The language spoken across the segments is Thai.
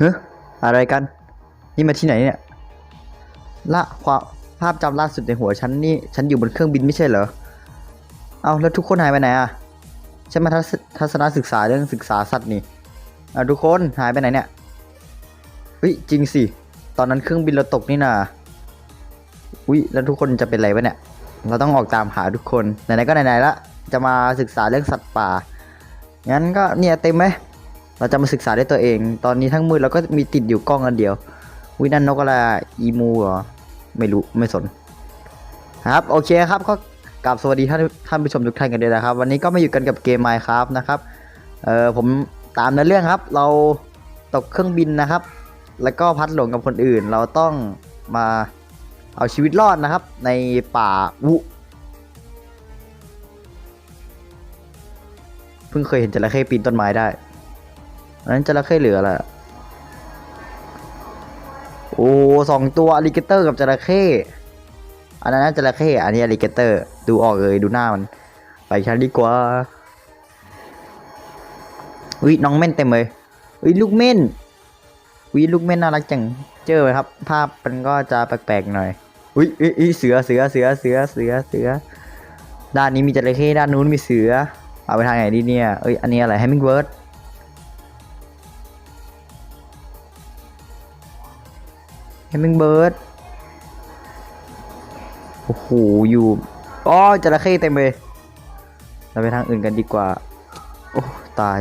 เฮ้อะไรกัน นี่มาที่ไหนเนี่ยละความภาพจำล่าสุดในหัวฉันนี่ฉันอยู่บนเครื่องบินไม่ใช่เหรอ เอาแล้วทุกคนหายไปไหนอะฉันมาทัศนศึกษาเรื่องศึกษาสัตว์นี่เอาทุกคนหายไปไหนเนี่ยเฮ้ยจริงสิ ตอนนั้นเครื่องบินเราตกนี่นาอุ้ยแล้วทุกคนจะเป็นไรวะเนี่ย เราต้องออกตามหาทุกคนไหนๆก็ไหนๆละ จะมาศึกษาเรื่องสัตว์ป่า งั้นก็เนี่ยเต็มไหม เราจะมาศึกษาได้ตัวเอง ตอนนี้ทั้งมือเราก็มีติดอยู่กล้องอันเดียววินั่นนกอะไรอะอีมูเหรอไม่รู้ไม่สน ครับโอเคครับก็กราบสวัสดีท่านท่านผู้ชมทุกท่านกันด้วยนะครับ วันนี้ก็มาอยู่กันกับเกมไมค์ครับนะครับเออผมตามเนื้อเรื่องครับ เราตกเครื่องบินนะครับ แล้วก็พัดหลงกับคนอื่น เราต้องมาเอาชีวิตรอดนะครับ ในป่าวุเพิ่งเคยเห็นจระเข้ปีนต้นไม้ได้ อันนั้นจระเข้เหลืออะไรอะโอ้สองตัวอลิเกเตอร์กับจระเข้อันนั้นจระเข้อันนี้อลิเกเตอร์ ดูออกเลยดูหน้ามัน ไปชั้นดีกว่าอุ้ยน้องเม่นเต็มเลยอุ้ยลูกเม่นอุ้ยลูกเม่นน่ารักจังเจอไหมครับ ภาพมันก็จะแปลกๆหน่อยอุ้ยอุ้ยอุ้ยเสือเสือเสือเสือเสือเสือด้านนี้มีจระเข้ด้านนู้นมีเสือ เอาไปทางไหนดีเนี่ยเอ้ยอันนี้อะไรแฮมมิงเบิร์ด แฮมมิงเบิร์ดโอ้โหอยู่อ๋อจระเข้เต็มเลย เราไปทางอื่นกันดีกว่า โอ้ ตาย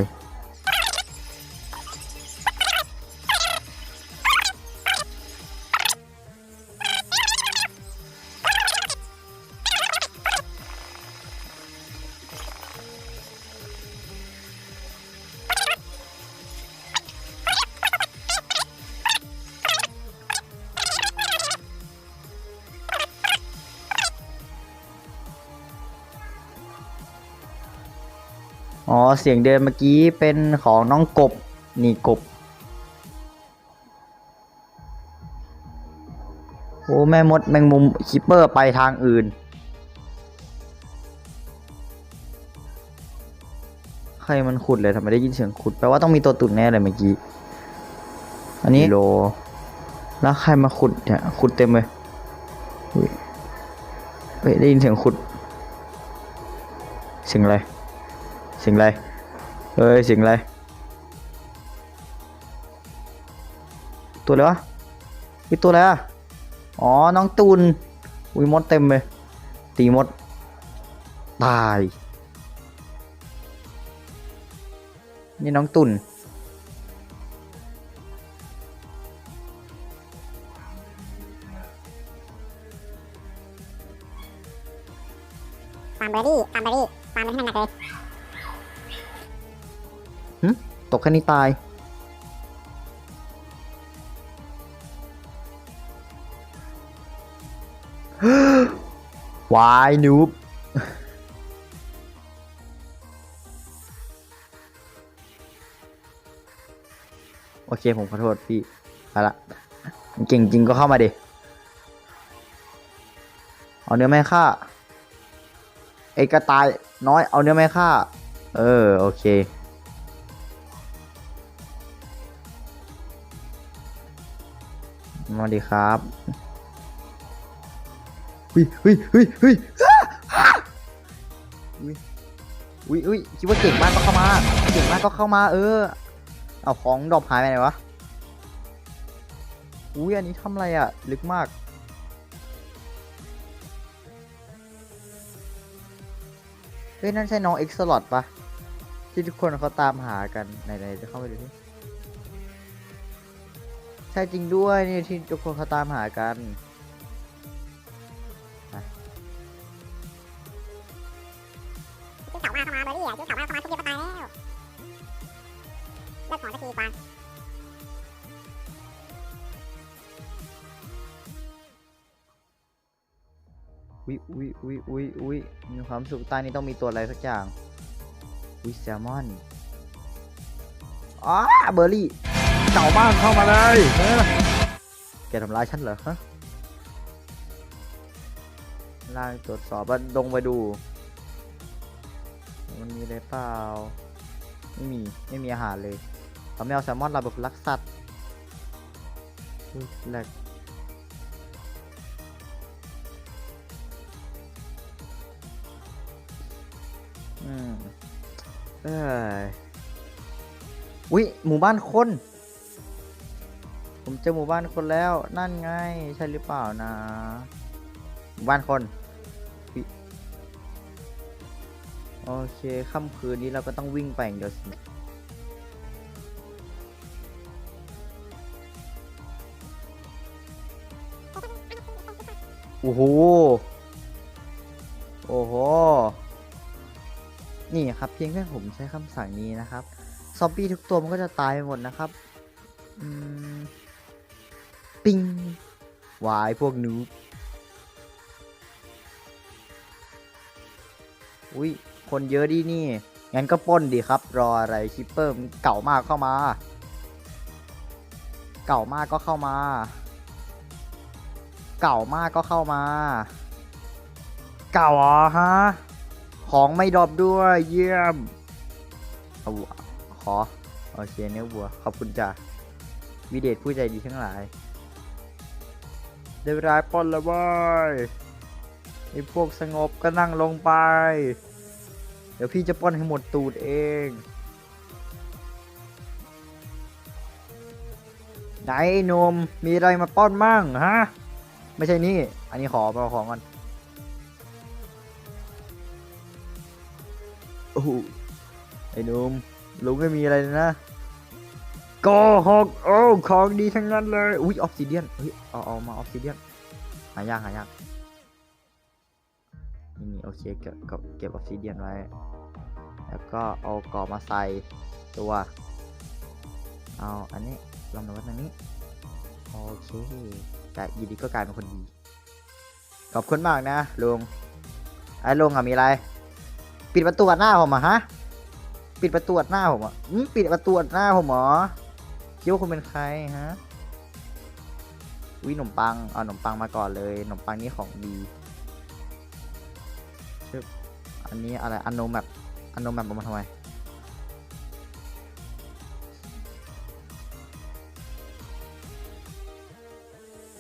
อ๋อ เสียงเดินเมื่อกี้เป็นของน้องกบ นี่กบ โอ้ แม่มดแมงมุมคิปเปอร์ไปทางอื่น ใครมันขุดเลยทำไมได้ยินเสียงขุด แปลว่าต้องมีตัวตุ่นแน่เลยเมื่อกี้ อันนี้โล แล้วใครมาขุดเนี่ย ขุดเต็มเลยอุ๊ยเฮ้ยได้ยินเสียงขุด เสียงอะไร เสียงอะไรเฮ้ยเสียงอะไร ตัวอะไรวะนี่ตัวอะไรอะอ๋อ น้องตูน อุ้ยมดเต็มเลย ตีมด ตาย นี่น้องตุนฟาร์มเบอร์รี่ฟาร์มเบอร์รี่ฟาร์มมันให้มันหนักเลย ตกแค่นี้ตาย วายนูบโอเค ผมขอโทษพี่ไปละเก่งจริงก็เข้ามาดิ เอาเนื้อแม่ค่าไอ้กระต่ายน้อยเอาเนื้อแม่ค่าเออ โอเค สวัสดีครับหุยหุยหุยหุยอ้าอ้าอุ้ยอุ้ยอุ้ยคิดว่าเก่งมากก็เข้ามา เก่งมากก็เข้ามา เออ เอาของดรอปหายไปไหนวะ อุ้ยอันนี้ทำอะไรอะ ลึกมาก เฮ้ย นั่นใช่น้องเอ็กซ์ลอดปะที่ทุกคนเขาตามหากันไหนๆจะเข้าไปดูที่ ใช่จริงด้วยนี่ที่ทุกคนเขาตามหากันไปชื่อข่าวว่าเข้ามาเบอร์รี่อะชื่อข่าวว่าเข้ามาทุกเดียวก็ตายแล้วเลิกถอนสักทีกวางอุ้ยอุ้ยอุ้ยอุ้ยอุ้ยมีความสุขใต้นี้ต้องมีตัวอะไรสักอย่างอุ้ยแซลมอนอ๋อเบอร์รี่ เจ้าบ้านเข้ามาเลยเออแกทำร้ายฉันเหรอฮะล่างตรวจสอบว่าลงไปดู มันมีอะไรเปล่า ไม่มี ไม่มีอาหารเลยเราไม่เอาแซลมอนเราเป็นคนรักสัตว์แหลกอืมเอ้ยอุ๊ยหมู่บ้านคน ผมเจอหมู่บ้านคนแล้ว นั่นไง ใช่หรือเปล่านะ หมู่บ้านคน โอเคค่ำคืนนี้เราก็ต้องวิ่งไปอย่างเดียวสิโอ้โห โอ้โห นี่ครับเพียงแค่ผมใช้คำสั่งนี้นะครับ ซอมบี้ทุกตัวมันก็จะตายไปหมดนะครับ อืม ปิงวายพวกหนูอุ้ยคนเยอะดีนี่ งั้นก็ป้นดีครับ รออะไรคิปเปอร์เก่ามากเข้ามา เก่ามากก็เข้ามา เก่ามากก็เข้ามา เก่าเหรอฮะ ของไม่ดรอปด้วยเยี่ยมเอาขอโอเคเนื้อวัว ขอบคุณจ้ะวิเดชผู้ใจดีทั้งหลาย ได้เวลาปล้นแล้วเว้ยไอ้พวกสงบก็นั่งลงไป เดี๋ยวพี่จะปล้นให้หมดตูดเอง ไหนไอ้หนมมีอะไรมาปล้นมั่งฮะ ไม่ใช่นี่ อันนี้ขอเอาของก่อนโอ้ไอ้หนุ่มลุงไม่มีอะไรนะ โก็หกโอ้ของดีทั้งนั้นเลยอุ้ยออฟซิเดียนเฮ้ยเอาเอามาออฟซิเดียนหายากหายากนี่โอเคเก็บเก็บออฟซิเดียนไว้ แล้วก็เอากรอบมาใส่ตัวเอาอันนี้ลองมาไว้ตรงนี้โอเคแต่อยีดีก็กลายเป็นคนดี ขอบคุณมากนะลุงไอ้ลุงอะมีอะไร ปิดประตูหน้าผมอะฮะ ปิดประตูหน้าผมอะปิดประตูหน้าผมเหรอ คิดว่าคุณเป็นใครฮะวิขนมปัง เอาขนมปังมาก่อนเลยขนมปังนี่ของดีชึบอันนี้อะไรอันโนแมปอันโนแมปเอามาทำไม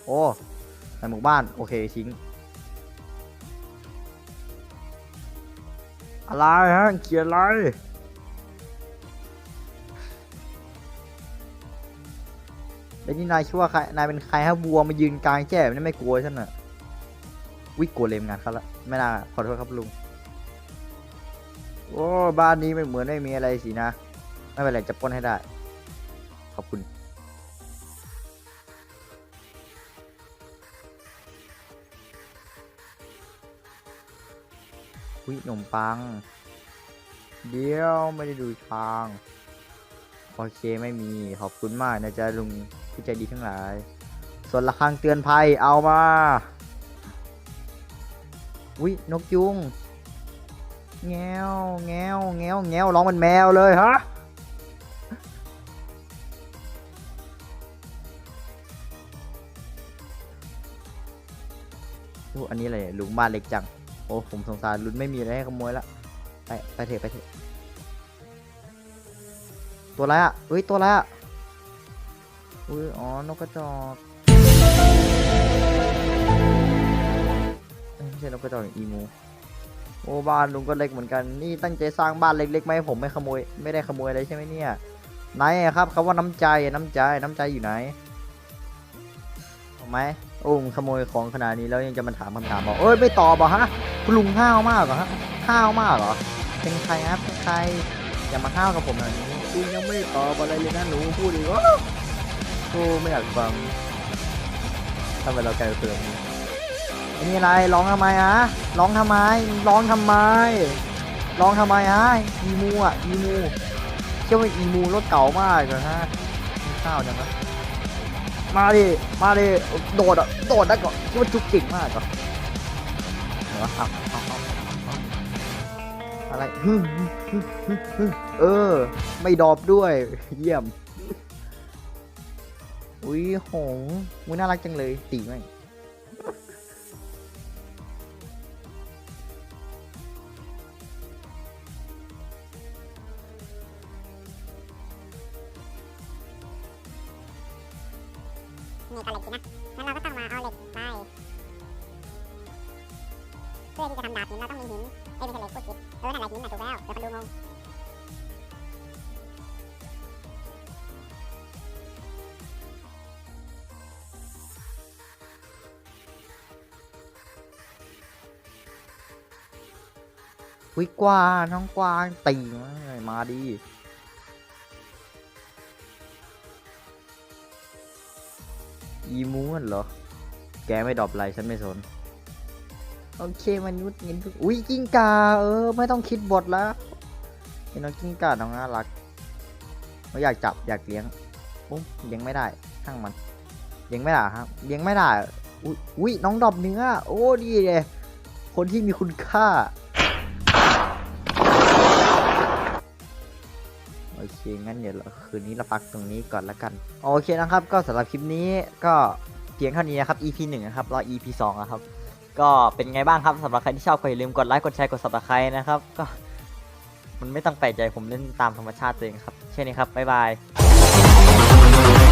โอ้ในหมู่บ้าน โอเค ทิ้ง อะไรฮะเขียนอะไร แล้วนี่นายชื่อว่าใครนายเป็นใครฮะวัวมายืนกลางแจ้แบบนี่ไม่กลัวฉันน่ะวิกลัวเลมงานเขาละไม่น่าขอโทษครับลุงโอ้บ้านนี้ไม่เหมือนไม่มีอะไรสินะ ไม่เป็นไรจะป้นให้ได้ ขอบคุณวิขนมปัง เดี๋ยวไม่ได้ดูทาง โอเคไม่มีขอบคุณมากนะจ๊ะลุงผู้ใจดีทั้งหลาย ส่วนระฆังเตือนภัยเอามาวินกยุงแงวแงวแงวแงวร้องเป็นแมวเลยฮะอู้อันนี้อะไรลุงบ้านเล็กจัง โอ้ผมสงสารลุนไม่มีอะไรให้ขโมยละ ไปไปเถอะไปเถอะ ตัวอะไรอะเฮ้ย ตัวอะไรอะอุ้ย อ๋อ นกกระจอกไม่ใช่นกกระจอกอีมูโอ้บ้านลุงก็เล็กเหมือนกัน นี่ตั้งใจสร้างบ้านเล็กๆไหมผมไม่ขโมย ไม่ได้ขโมยอะไรใช่ไหมเนี่ย ไหนครับคำว่าน้ำใจ น้ำใจ น้ำใจอยู่ไหนเอาไหมโอ้มขโมยของขนาดนี้แล้วยังจะมาถามคำถามบอกเอ้ย ไม่ตอบเหรอฮะ คุณลุงห้าวมากเหรอฮะ ห้าวมากเหรอ เป็นใครครับเป็นใคร อย่ามาห้าวกับผมแบบนี้ คุณยังไม่ตอบอะไรเลยนะหนูพูดอีกว่าโอ้ไม่อยากฟังทำไมเรากลายเป็นแบบนี้อันนี้อะไรร้องทำไมอะร้องทำไมร้องทำไมร้องทำไมฮะอีมูอะอีมูเชื่อว่าอีมูรถเก่ามากเลยฮะมีข้าวจังนะมาดิมาดิโดดอะโดดได้ก่อนคิดว่าจุกจิกมากก่อนเดี๋ยวเอเอาเอาเอา อะไรฮึเออ ไม่ดอปด้วย เยี่ยม อุ้ยหงส์อุ้ยน่ารักจังเลย ตีไหมงนี่ก็เล็กสินะงั้นเราก็ต้องมาเอาเหล็กไป เพื่อที่จะทำดาบหินเราต้องมีหิน อ้ยไม่ใช่เหล็กพูดผิดเออนั่นแหละหินน่ะถูกแล้วเดี๋ยวคนดูงงวิกวางน้องกวางตีมามาดีอีมูนเหรอ แกไม่ดรอปอะไรฉันไม่สน โอเคมันยุดเงินทุกอุ้ยกิ้งกาเออ ไม่ต้องคิดบทแล้วเห็นน้องกิ้งกาน้องน่ารักไม่อยากจับอยากเลี้ยงปุ๊บเลี้ยงไม่ได้ช่างมันเลี้ยงไม่ได้ครับเลี้ยงไม่ได้อุ้ยน้องดอปเนื้อโอ้ดีเลยคนที่มีคุณค่าโอเค งั้นเดี๋ยวคืนนี้เราพักตรงนี้ก่อนละกัน โอเคนะครับ ก็สำหรับคลิปนี้ก็เพียงเท่านี้นะครับ EP 1 นะครับ รอ EP 2 นะครับ ก็เป็นไงบ้างครับสำหรับใครที่ชอบก็อย่าลืมกดไลค์กดแชร์กดซับสไครต์นะครับก็มันไม่ต้องแปลกใจผมเล่นตามธรรมชาติตัวเองครับเช่นี้ครับบ๊ายบาย